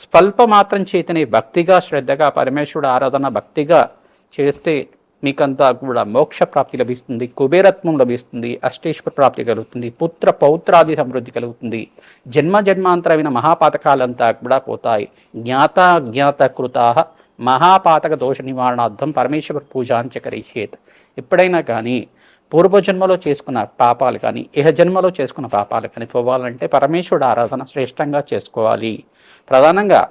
స్వల్ప మాత్రం చేతనే భక్తిగా శ్రద్ధగా పరమేశ్వరుడు ఆరాధన భక్తిగా చేస్తే మీకంతా కూడా మోక్ష ప్రాప్తి లభిస్తుంది కుబేరత్వం లభిస్తుంది అష్టేశ్వర ప్రాప్తి కలుగుతుంది పుత్ర పౌత్రాది సమృద్ధి కలుగుతుంది. జన్మ జన్మాంతరమైన మహాపాతకాలంతా కూడా పోతాయి. జ్ఞాత జ్ఞాత కృతా మహాపాతక దోష నివారణార్థం పరమేశ్వర పూజ కరిష్యేత్ ఎప్పుడైనా కానీ పూర్వజన్మలో చేసుకున్న పాపాలు కానీ ఇహ జన్మలో చేసుకున్న పాపాలు కానీ పోవాలంటే పరమేశ్వరుడు ఆరాధన శ్రేష్టంగా చేసుకోవాలి. ప్రధానంగా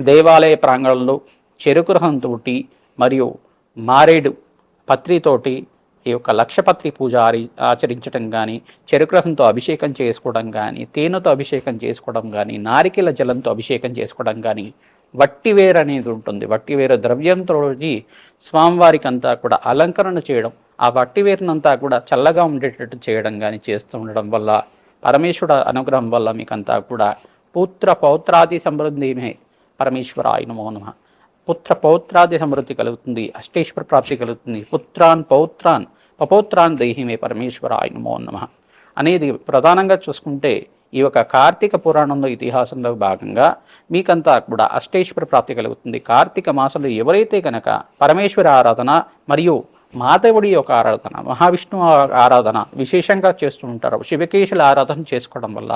దేవాలయ ప్రాంగణంలో చెరుకు రహంతోటి మరియు మారేడు పత్రితోటి ఈ యొక్క లక్షపత్రి పూజ ఆరి- ఆచరించడం కానీ చెరుకు రసంతో అభిషేకం చేసుకోవడం కానీ తేనెతో అభిషేకం చేసుకోవడం కానీ నారికెల జలంతో అభిషేకం చేసుకోవడం కానీ వట్టివేరు అనేది ఉంటుంది. వట్టివేరు ద్రవ్యంతో స్వామివారికి అంతా కూడా అలంకరణ చేయడం ఆ వట్టివేరునంతా కూడా చల్లగా ఉండేటట్టు చేయడం కానీ చేస్తూ ఉండడం వల్ల పరమేశ్వరుడు అనుగ్రహం వల్ల మీకంతా కూడా పుత్ర పౌత్రాది సమృద్ధిమే పరమేశ్వరాయ నమో నమః. పుత్ర పౌత్రాది సమృద్ధి కలుగుతుంది అష్టేశ్వర ప్రాప్తి కలుగుతుంది. పుత్రాన్ పౌత్రాన్ పపౌత్రాన్ దేహిమే పరమేశ్వరాయ నమో నమ. అనేది ప్రధానంగా చూసుకుంటే ఈ యొక్క కార్తీక పురాణంలో ఇతిహాసంలో భాగంగా మీకంతా కూడా అష్టేశ్వర ప్రాప్తి కలుగుతుంది. కార్తీక మాసంలో ఎవరైతే కనుక పరమేశ్వర ఆరాధన మరియు మాధవుడి యొక్క ఆరాధన మహావిష్ణు ఆరాధన విశేషంగా చేస్తూ ఉంటారు. శివకేశుల ఆరాధన చేసుకోవడం వల్ల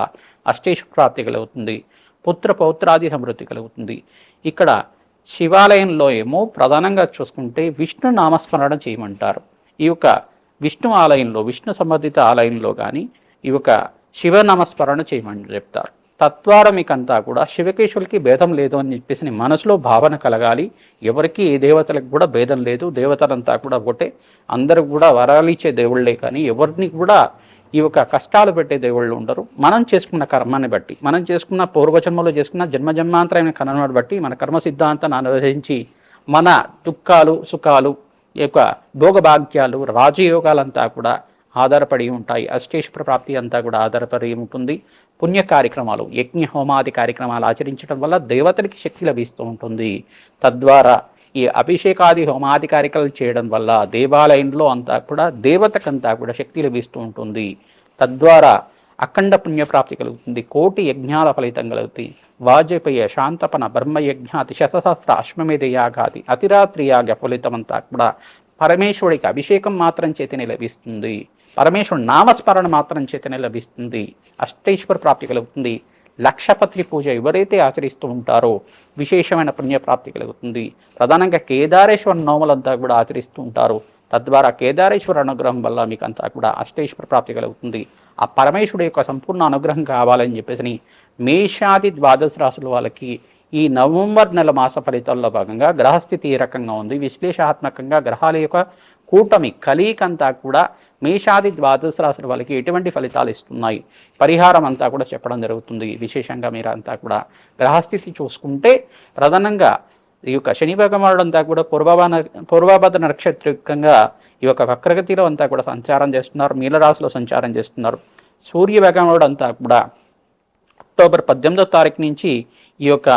అష్టేశ్వర ప్రాప్తి కలుగుతుంది పుత్ర పౌత్రాది సమృద్ధి కలుగుతుంది. ఇక్కడ శివాలయంలో ఏమో ప్రధానంగా చూసుకుంటే విష్ణు నామస్మరణ చేయమంటారు. ఈ యొక్క విష్ణు ఆలయంలో విష్ణు సంబంధిత ఆలయంలో కానీ ఈ యొక్క శివ నామస్మరణ చేయమని చెప్తారు. తద్వారా మీకంతా కూడా శివకేశవులకి భేదం లేదు అని చెప్పేసి నీ మనసులో భావన కలగాలి. ఎవరికి ఏ దేవతలకు కూడా భేదం లేదు. దేవతలంతా కూడా ఒకటే. అందరూ కూడా వరాలు ఇచ్చే దేవుళ్ళే కానీ ఎవరిని కూడా ఈ యొక్క కష్టాలు పెట్టే దేవుళ్ళు ఉండరు. మనం చేసుకున్న కర్మాన్ని బట్టి మనం చేసుకున్న పూర్వజన్మలో చేసుకున్న జన్మ జన్మాంతరమైన కర్మను బట్టి మన కర్మ సిద్ధాంతాన్ని అనువదించి మన దుఃఖాలు సుఖాలు ఈ యొక్క భోగభాగ్యాలు రాజయోగాలంతా కూడా ఆధారపడి ఉంటాయి. అష్టేశ్వర ప్రాప్తి అంతా కూడా ఆధారపడి ఉంటుంది. పుణ్య కార్యక్రమాలు యజ్ఞ హోమాది కార్యక్రమాలు ఆచరించడం వల్ల దేవతలకి శక్తి లభిస్తూ ఉంటుంది. తద్వారా ఈ అభిషేకాది హోమాది కార్యక్రమాలు చేయడం వల్ల దేవాలయంలో అంతా కూడా దేవతకంతా కూడా శక్తి లభిస్తూ ఉంటుంది. తద్వారా అఖండ పుణ్యప్రాప్తి కలుగుతుంది. కోటి యజ్ఞాల ఫలితం కలుగుతుంది. వాజపేయ శాంతపన బ్రహ్మయజ్ఞాతి శతసహస్ర అశ్వమేధ యాగాది అతిరాత్రి యాగ ఫలితం అంతా కూడా పరమేశ్వరుడికి అభిషేకం మాత్రం చేతిని లభిస్తుంది. పరమేశ్వరుడు నామస్మరణ మాత్రం చేతనే లభిస్తుంది. అష్టేశ్వర ప్రాప్తి కలుగుతుంది. లక్షపత్రి పూజ ఎవరైతే ఆచరిస్తూ ఉంటారో విశేషమైన పుణ్యప్రాప్తి కలుగుతుంది. ప్రధానంగా కేదారేశ్వర నోములంతా కూడా ఆచరిస్తూ ఉంటారు. తద్వారా కేదారేశ్వర అనుగ్రహం వల్ల మీకు అంతా కూడా అష్టేశ్వర ప్రాప్తి కలుగుతుంది. ఆ పరమేశ్వరుడు యొక్క సంపూర్ణ అనుగ్రహం కావాలని చెప్పేసి మేషాది ద్వాదశ రాశుల వాళ్ళకి ఈ నవంబర్ నెల మాస ఫలితాల్లో భాగంగా గ్రహస్థితి ఏ రకంగా ఉంది? విశ్లేషాత్మకంగా గ్రహాల యొక్క కూటమి కలీకంతా కూడా మేషాది ద్వాదశ రాశుల వాళ్ళకి ఎటువంటి ఫలితాలు ఇస్తున్నాయి? పరిహారం అంతా కూడా చెప్పడం జరుగుతుంది. విశేషంగా మీరు అంతా కూడా గ్రహస్థితి చూసుకుంటే ప్రధానంగా ఈ యొక్క శని భగవానుడు అంతా కూడా పూర్వభాన పూర్వభద్ర నక్షత్రికంగా ఈ యొక్క వక్రగతిలో అంతా కూడా సంచారం చేస్తున్నారు. మీలరాశిలో సంచారం చేస్తున్నారు. సూర్య భగవానుడు అంతా కూడా అక్టోబర్ పద్దెనిమిదో తారీఖు నుంచి ఈ యొక్క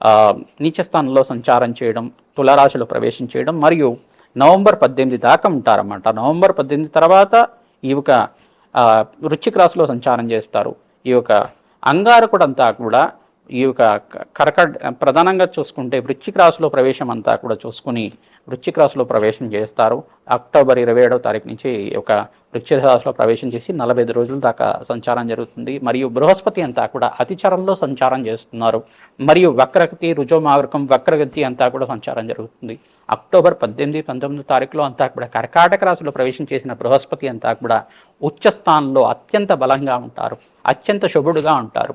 నీచస్థానంలో నీచ స్థానంలో సంచారం చేయడం తులారాశిలో ప్రవేశం చేయడం మరియు నవంబర్ పద్దెనిమిది దాకా ఉంటారన్నమాట. నవంబర్ పద్దెనిమిది తర్వాత ఈ యొక్క ఆ, వృశ్చిక రాశిలో సంచారం చేస్తారు. ఈ యొక్క అంగారకుడంతా కూడా ఈ యొక్క కర్కట ప్రధానంగా చూసుకుంటే వృశ్చిక రాశిలో ప్రవేశం అంతా కూడా చూసుకుని వృశ్చిక రాశిలో ప్రవేశం చేస్తారు. అక్టోబర్ ఇరవై ఏడవ తారీఖు నుంచి ఒక యొక్క వృశ్చిక రాశిలో ప్రవేశం చేసి నలభై ఐదు రోజుల దాకా సంచారం జరుగుతుంది. మరియు బృహస్పతి అంతా కూడా అతిచరంలో సంచారం చేస్తున్నారు. మరియు వక్రగతి రుజోమార్గం వక్రగతి అంతా కూడా సంచారం జరుగుతుంది. అక్టోబర్ పద్దెనిమిది పంతొమ్మిది తారీఖులో అంతా కూడా కర్కాటక రాశిలో ప్రవేశం చేసిన బృహస్పతి అంతా కూడా ఉచ్చ స్థానంలో అత్యంత బలంగా ఉంటారు. అత్యంత శుభుడుగా ఉంటారు.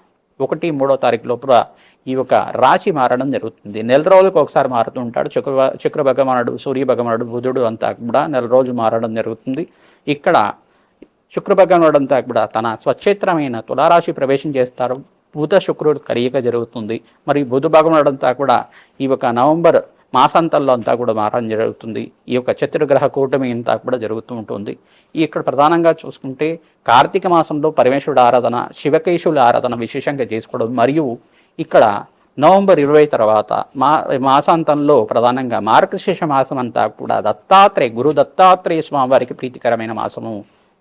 ఒకటి మూడో తారీఖు లోపల ఈ యొక్క రాశి మారడం జరుగుతుంది. నెల రోజులకు ఒకసారి మారుతూ ఉంటాడు. శుక్ర చక్ర భగవానుడు సూర్య భగవానుడు బుధుడు అంతా కూడా నెల రోజులు మారడం జరుగుతుంది. ఇక్కడ శుక్ర భగవానుడు అంతా కూడా తన స్వచ్ఛేత్రమైన తులారాశి ప్రవేశం చేస్తారు. బుధ శుక్రుడు కలియక జరుగుతుంది. మరి బుధ భగవానుడు అంతా కూడా ఈ యొక్క నవంబర్ మాసాంతంలో అంతా కూడా మారడం జరుగుతుంది. ఈ యొక్క చతుర్గ్రహ కూటమి అంతా కూడా జరుగుతూ ఉంటుంది. ఇక్కడ ప్రధానంగా చూసుకుంటే కార్తీక మాసంలో పరమేశ్వరుడు ఆరాధన శివకేశవుల ఆరాధన విశేషంగా చేసుకోవడం మరియు ఇక్కడ నవంబర్ ఇరవై తర్వాత మా మాసాంతంలో ప్రధానంగా మార్గశీర్ష మాసం అంతా కూడా దత్తాత్రేయ గురు దత్తాత్రేయ స్వామివారికి ప్రీతికరమైన మాసము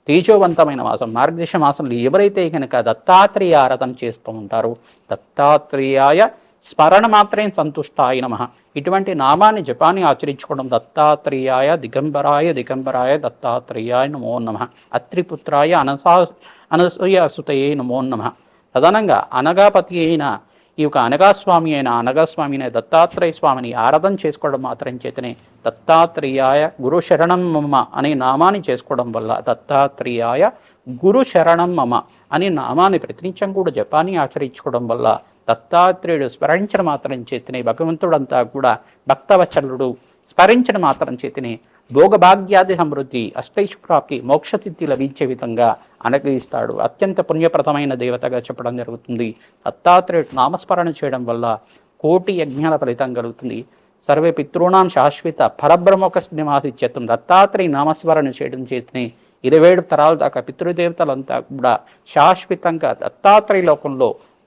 తేజోవంతమైన మాసం మార్గశీర్ష మాసంలో ఎవరైతే కనుక దత్తాత్రేయ ఆరాధన చేస్తూ ఉంటారో దత్తాత్రేయాయ స్మరణ మాత్రం సంతుష్టాయ నమ. ఇటువంటి నామాన్ని జపాన్ని ఆచరించుకోవడం దత్తాత్రేయాయ దిగంబరాయ దిగంబరాయ దత్తాత్రేయాయ నమో నమ. అత్రిపుత్రాయ అనసా అనసూయ సుతయే నమో నమ. ప్రధానంగా అనగాపతి అయిన ఈ యొక్క అనగాస్వామి అయిన అనగాస్వామి అయిన దత్తాత్రేయ స్వామిని ఆరాధన చేసుకోవడం మాత్రం చేతనే దత్తాత్రేయాయ గురు శరణం మమ అనే నామాన్ని చేసుకోవడం వల్ల దత్తాత్రేయాయ గురు శరణం మమ అనే నామాన్ని ప్రతినిత్యం కూడా జపాన్ని ఆచరించుకోవడం వల్ల దత్తాత్రేయుడు స్మరించడం మాత్రం చేతనే భగవంతుడంతా కూడా భక్తవచనుడు స్మరించడం మాత్రం చేతిని భోగభాగ్యాది సమృద్ధి అష్టైశ్వరాప్తి మోక్షతిథి లభించే విధంగా అనుగ్రహిస్తాడు. అత్యంత పుణ్యప్రదమైన దేవతగా చెప్పడం జరుగుతుంది. దత్తాత్రేయుడు నామస్మరణ చేయడం వల్ల కోటి యజ్ఞాల ఫలితం కలుగుతుంది. సర్వే పితృణాం శాశ్వత పరబ్రహ్మక నివాసిత్యత్వం దత్తాత్రేయ నామస్మరణ చేయడం చేతిని ఇరవై ఏడు తరాల దాకా పితృదేవతలంతా కూడా శాశ్వతంగా దత్తాత్రేయ లోకంలో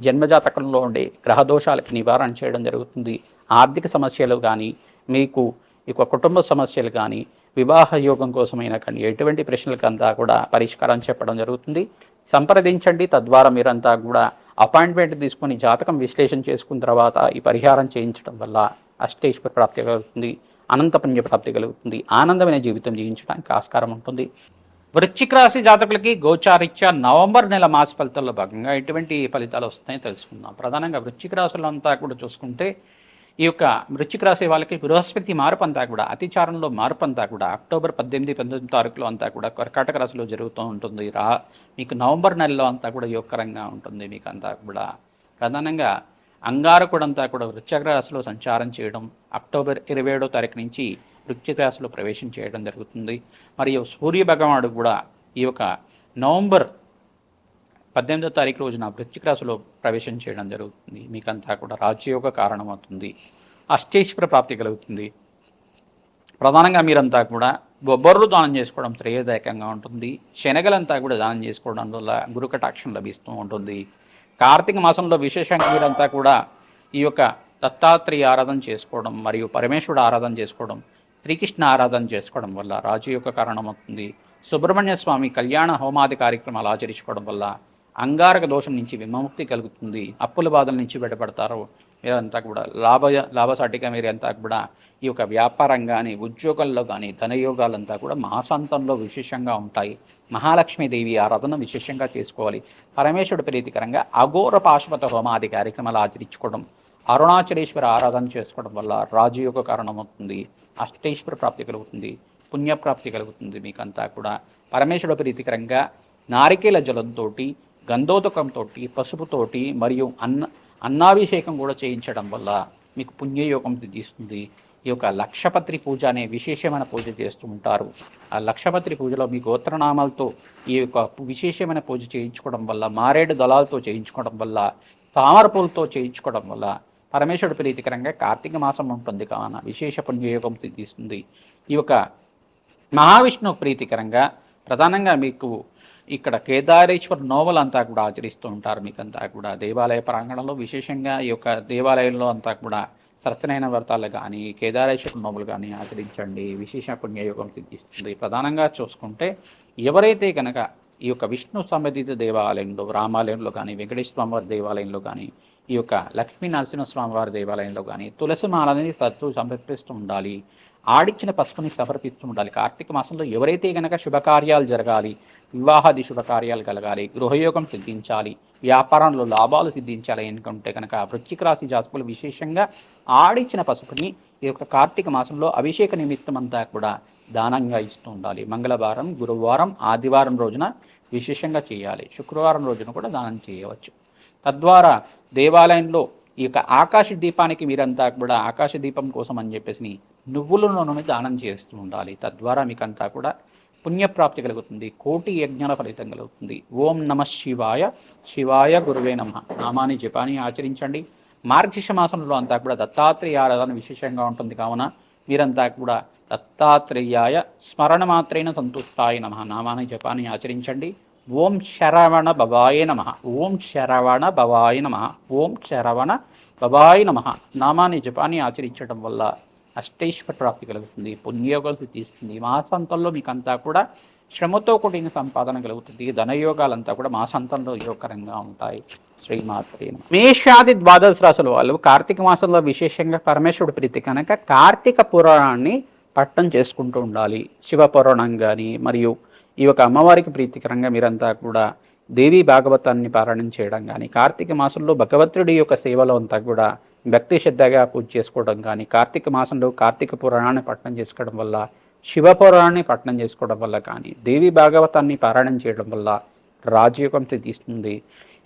జన్మజాతకంలో ఉండే గ్రహదోషాలకి నివారణ చేయడం జరుగుతుంది. ఆర్థిక సమస్యలు కానీ మీకు ఇక కుటుంబ సమస్యలు కానీ వివాహ యోగం కోసమైనా కానీ ఎటువంటి ప్రశ్నలకంతా కూడా పరిష్కారం చెప్పడం జరుగుతుంది. సంప్రదించండి. తద్వారా మీరంతా కూడా అపాయింట్మెంట్ తీసుకొని జాతకం విశ్లేషణ చేసుకున్న తర్వాత ఈ పరిహారం చేయించడం వల్ల అష్టేశ్వర ప్రాప్తి కలుగుతుంది. అనంత పుణ్య ప్రాప్తి కలుగుతుంది. ఆనందమైన జీవితం జీవించడానికి ఆస్కారం ఉంటుంది. వృశ్చిక రాశి జాతకులకి గోచారిత్య నవంబర్ నెల మాస ఫలితాల్లో భాగంగా ఎటువంటి ఫలితాలు వస్తాయో తెలుసుకుందాం. ప్రధానంగా వృశ్చిక రాశులు అంతా కూడా చూసుకుంటే ఈ యొక్క వృశ్చిక రాశి వాళ్ళకి బృహస్పతి మార్పు అంతా కూడా అతిచారంలో మార్పు అంతా కూడా అక్టోబర్ పద్దెనిమిది పంతొమ్మిది తారీఖులో అంతా కూడా కర్కాటక రాశిలో జరుగుతూ ఉంటుంది. రా మీకు నవంబర్ నెలలో అంతా కూడా యోగకరంగా ఉంటుంది మీకు అంతా కూడా. ప్రధానంగా అంగారకుడంతా కూడా వృశ్చిక రాశిలో సంచారం చేయడం అక్టోబర్ ఇరవై ఏడో తారీఖు నుంచి వృక్షిక రాశిలో ప్రవేశం చేయడం జరుగుతుంది. మరియు సూర్య భగవానుడు కూడా ఈ యొక్క నవంబర్ పద్దెనిమిదో తారీఖు రోజున వృశ్చిక రాశిలో ప్రవేశం చేయడం జరుగుతుంది. మీకంతా కూడా రాజ్యయోగ కారణమవుతుంది. అష్టేశ్వర ప్రాప్తి కలుగుతుంది. ప్రధానంగా మీరంతా కూడా బొబ్బర్లు దానం చేసుకోవడం శ్రేయదాయకంగా ఉంటుంది. శనగలంతా కూడా దానం చేసుకోవడం వల్ల గురు కటాక్షం లభిస్తూ ఉంటుంది. కార్తీక మాసంలో విశేషంగా మీరంతా కూడా ఈ యొక్క దత్తాత్రేయ ఆరాధన చేసుకోవడం మరియు పరమేశ్వరుడు ఆరాధన చేసుకోవడం శ్రీకృష్ణ ఆరాధన చేసుకోవడం వల్ల రాజు యొక్క కారణమవుతుంది. సుబ్రహ్మణ్య స్వామి కళ్యాణ హోమాది కార్యక్రమాలు ఆచరించుకోవడం వల్ల అంగారక దోషం నుంచి విముక్తి కలుగుతుంది. అప్పుల బాధల నుంచి బయటపడతారు మీరంతా కూడా లాభ లాభసాటిగా మీరంతా కూడా ఈ యొక్క వ్యాపారం కానీ ఉద్యోగాల్లో కానీ ధనయోగాలంతా కూడా మహాసంతంలో విశేషంగా ఉంటాయి. మహాలక్ష్మీదేవి ఆరాధన విశేషంగా చేసుకోవాలి. పరమేశ్వరుడు ప్రీతికరంగా అఘోర పాశుపత హోమాది కార్యక్రమాలు ఆచరించుకోవడం అరుణాచలేశ్వర ఆరాధన చేసుకోవడం వల్ల రాజయోగ కారణమవుతుంది. అష్టేశ్వర ప్రాప్తి కలుగుతుంది పుణ్యప్రాప్తి కలుగుతుంది మీకంతా కూడా. పరమేశ్వరుడు ప్రీతికరంగా నారికేల జలంతో గంధోదకంతో పసుపుతోటి మరియు అన్న అన్నాభిషేకం కూడా చేయించడం వల్ల మీకు పుణ్యయోగం సిద్ధిస్తుంది. ఈ యొక్క లక్షపత్రి పూజ అనే విశేషమైన పూజ చేస్తూ ఉంటారు. ఆ లక్షపత్రి పూజలో మీ గోత్రనామాలతో ఈ యొక్క విశేషమైన పూజ చేయించుకోవడం వల్ల మారేడు దళాలతో చేయించుకోవడం వల్ల తామర పూలతో చేయించుకోవడం వల్ల పరమేశ్వరుడు ప్రీతికరంగా కార్తీక మాసం ఉంటుంది కావున విశేష పుణ్యయోగం సిద్ధిస్తుంది ఈ యొక్క మహావిష్ణు ప్రీతికరంగా ప్రధానంగా మీకు ఇక్కడ కేదారేశ్వర నోవల్ అంతా కూడా ఆచరిస్తూ ఉంటారు మీకంతా కూడా. దేవాలయ ప్రాంగణంలో విశేషంగా ఈ యొక్క దేవాలయంలో అంతా కూడా సరసనైన వ్రతాలు కానీ కేదారేశ్వర నోములు కానీ ఆచరించండి. విశేష పుణ్యయోగం సిద్ధిస్తుంది. ప్రధానంగా చూసుకుంటే ఎవరైతే కనుక ఈ యొక్క విష్ణు సంబంధిత దేవాలయంలో రామాలయంలో కానీ వెంకటేశ్వర దేవాలయంలో కానీ ఈ యొక్క లక్ష్మీ నరసింహస్వామి వారి దేవాలయంలో కానీ తులసి మాలని సత్తు సమర్పిస్తూ ఉండాలి. ఆడిచ్చిన పసుపుని సమర్పిస్తూ ఉండాలి. కార్తీక మాసంలో ఎవరైతే గనక శుభకార్యాలు జరగాలి వివాహాది శుభకార్యాలు కలగాలి గృహయోగం సిద్ధించాలి వ్యాపారంలో లాభాలు సిద్ధించాలి ఎందుకంటే కనుక వృశ్చిక రాశి జాతకులు విశేషంగా ఆడిచ్చిన పసుపుని ఈ యొక్క కార్తీక మాసంలో అభిషేక నిమిత్తం అంతా కూడా దానంగా ఇస్తూ ఉండాలి. మంగళవారం గురువారం ఆదివారం రోజున విశేషంగా చేయాలి. శుక్రవారం రోజున కూడా దానం చేయవచ్చు. తద్వారా దేవాలయంలో ఈ యొక్క ఆకాశ దీపానికి మీరంతా కూడా ఆకాశ దీపం కోసం అని చెప్పేసి నువ్వుల నూనె దానం చేస్తూ ఉండాలి. తద్వారా మీకంతా కూడా పుణ్యప్రాప్తి కలుగుతుంది. కోటి యజ్ఞాల ఫలితం కలుగుతుంది. ఓం నమ శివాయ. శివాయ గురువే నమ. నామాని జపాని ఆచరించండి. మార్గశిష మాసంలో అంతా కూడా దత్తాత్రేయ ఆరాధన విశేషంగా ఉంటుంది కావున మీరంతా కూడా దత్తాత్రేయాయ స్మరణ మాత్రైన సంతుష్టాయ నమ. నామాని జపాని ఆచరించండి. ఓం శరవణ భవాయ నమ. ఓం శరవణ భవాయ నమ. ఓం శరవణ భవాయ నమ. నామాన్ని జపాన్ని ఆచరించడం వల్ల అష్టైశ్వర ప్రాప్తి కలుగుతుంది పుణ్యయోగాలు సిద్ధిస్తుంది మాసంతంలో మీకంతా కూడా శ్రమతో కూడిన సంపాదన కలుగుతుంది. ధనయోగాలంతా కూడా మాసంతంలో యోగకరంగా ఉంటాయి. శ్రీమాత్రే మేషాది ద్వాదశ రాసుల వాళ్ళు కార్తీక మాసంలో విశేషంగా పరమేశ్వరుడు ప్రీతి కనుక కార్తీక పురాణాన్ని పట్టం చేసుకుంటూ ఉండాలి. శివ పురాణం కానీ మరియు ఈ యొక్క అమ్మవారికి ప్రీతికరంగా మీరంతా కూడా దేవి భాగవతాన్ని పారాయణం చేయడం కానీ కార్తీక మాసంలో భగవంతుడి యొక్క సేవలో అంతా కూడా భక్తి శ్రద్ధగా పూజ చేసుకోవడం కానీ కార్తీక మాసంలో కార్తీక పురాణాన్ని పట్టణం చేసుకోవడం వల్ల శివ పురాణాన్ని పట్టణం చేసుకోవడం వల్ల కానీ దేవి భాగవతాన్ని పారాయణం చేయడం వల్ల రాజయోగం సిద్ధిస్తుంది.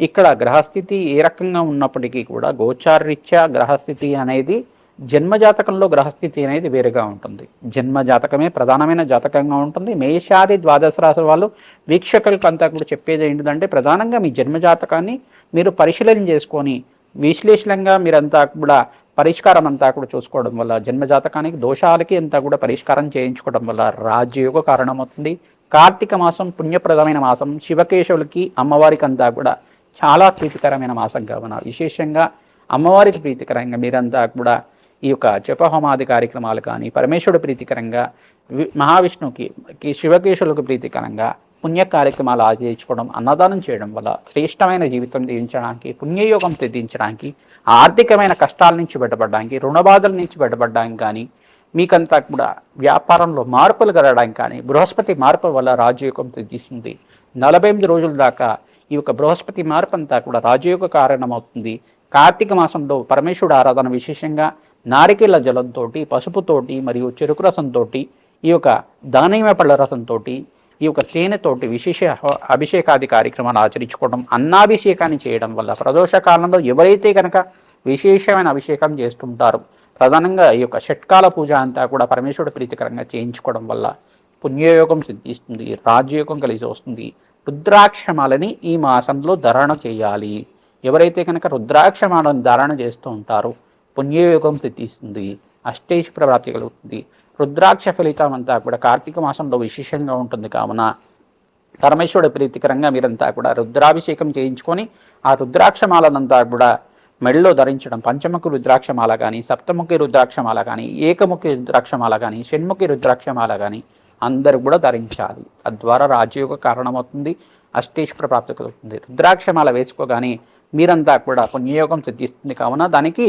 ఇక్కడ గ్రహస్థితి ఏ రకంగా ఉన్నప్పటికీ కూడా గోచారరీత్యా గ్రహస్థితి అనేది జన్మజాతకంలో గ్రహస్థితి అనేది వేరుగా ఉంటుంది. జన్మ జాతకమే ప్రధానమైన జాతకంగా ఉంటుంది. మేషాది ద్వాదశ రాశుల వాళ్ళు వీక్షకులకు అంతా కూడా చెప్పేది ఏంటిదంటే ప్రధానంగా మీ జన్మ జాతకాన్ని మీరు పరిశీలన చేసుకొని విశ్లేషణంగా మీరంతా కూడా పరిష్కారం అంతా కూడా చూసుకోవడం వల్ల జన్మజాతకానికి దోషాలకి అంతా కూడా పరిష్కారం చేయించుకోవడం వల్ల రాజయోగ కారణమవుతుంది. కార్తీక మాసం పుణ్యప్రదమైన మాసం. శివకేశవులకి అమ్మవారికి అంతా కూడా చాలా ప్రీతికరమైన మాసంగా ఉన్నారు విశేషంగా అమ్మవారికి ప్రీతికరంగా మీరంతా కూడా ఈ యొక్క జపహోమాది కార్యక్రమాలు కానీ పరమేశ్వరుడు ప్రీతికరంగా మహావిష్ణువుకి శివకేశులకు ప్రీతికరంగా పుణ్య కార్యక్రమాలు ఆచరించుకోవడం అన్నదానం చేయడం వల్ల శ్రేష్టమైన జీవితం జీవించడానికి పుణ్యయోగం సిద్ధించడానికి ఆర్థికమైన కష్టాల నుంచి బయటపడడానికి రుణబాధల నుంచి బయటపడడానికి కానీ మీకంతా కూడా వ్యాపారంలో మార్పులు కలగడానికి కానీ బృహస్పతి మార్పు వల్ల రాజయోగం సిద్ధిస్తుంది. నలభై ఎనిమిది రోజుల దాకా ఈ యొక్క బృహస్పతి మార్పు అంతా కూడా రాజయోగ కారణమవుతుంది. కార్తీక మాసంలో పరమేశ్వరుడు ఆరాధన విశేషంగా నారికేళ్ళ జలంతో పసుపుతోటి మరియు చెరుకు రసంతో ఈ యొక్క దానిమ్మ పళ్ళ రసంతో ఈ యొక్క తేనెతోటి విశేష అభిషేకాది కార్యక్రమాలు ఆచరించుకోవడం అన్నాభిషేకాన్ని చేయడం వల్ల ప్రదోష కాలంలో ఎవరైతే కనుక విశేషమైన అభిషేకం చేస్తుంటారో ప్రధానంగా ఈ యొక్క షట్కాల పూజ అంతా కూడా పరమేశ్వరుడు ప్రీతికరంగా చేయించుకోవడం వల్ల పుణ్యయోగం సిద్ధిస్తుంది రాజయోగం కలిసి వస్తుంది. రుద్రాక్షమాలని ఈ మాసంలో ధారణ చేయాలి. ఎవరైతే కనుక రుద్రాక్షమాలను ధారణ చేస్తూ ఉంటారో పుణ్యయోగం సిద్ధిస్తుంది. అష్టేష్ ప్రాప్తి కలుగుతుంది. రుద్రాక్ష ఫలితం అంతా కూడా కార్తీక మాసంలో విశేషంగా ఉంటుంది కావున పరమేశ్వరుడు ప్రీతికరంగా మీరంతా కూడా రుద్రాభిషేకం చేయించుకొని ఆ రుద్రాక్షమాలనంతా కూడా మెడలో ధరించడం పంచముఖి రుద్రాక్షమాల కానీ సప్తముఖి రుద్రాక్షమాల కానీ ఏకముఖి రుద్రాక్షమాల కానీ షణ్ముఖి రుద్రాక్షమాల కానీ అందరూ కూడా ధరించాలి. తద్వారా రాజయోగ కారణమవుతుంది అష్టేశ్వర ప్రాప్తి కలుగుతుంది. రుద్రాక్షమాల వేసుకోగానే మీరంతా కూడా పుణ్యయోగం సిద్ధిస్తుంది కావున దానికి